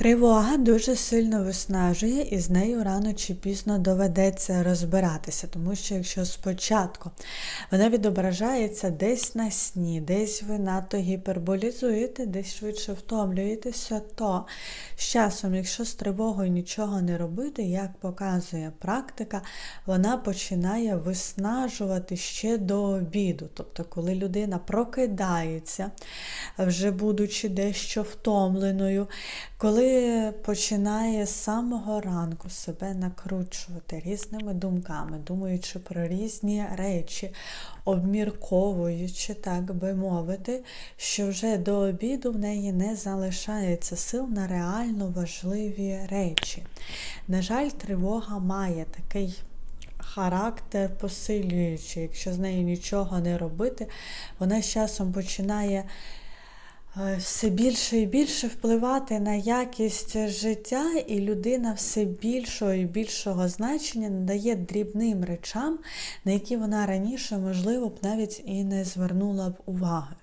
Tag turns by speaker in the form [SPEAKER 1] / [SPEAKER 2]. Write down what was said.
[SPEAKER 1] Тривога дуже сильно виснажує і з нею рано чи пізно доведеться розбиратися, тому що якщо спочатку вона відображається десь на сні, десь ви надто гіперболізуєте, десь швидше втомлюєтеся, то з часом, якщо з тривогою нічого не робити, як показує практика, вона починає виснажувати ще до обіду. Тобто, коли людина прокидається, вже будучи дещо втомленою, коли починає з самого ранку себе накручувати різними думками, думаючи про різні речі, обмірковуючи, так би мовити, що вже до обіду в неї не залишається сил на реально важливі речі. На жаль, тривога має такий характер посилюючий. Якщо з нею нічого не робити, вона з часом починає все більше і більше впливати на якість життя, і людина все більшого і більшого значення надає дрібним речам, на які вона раніше, можливо, б навіть і не звернула б уваги.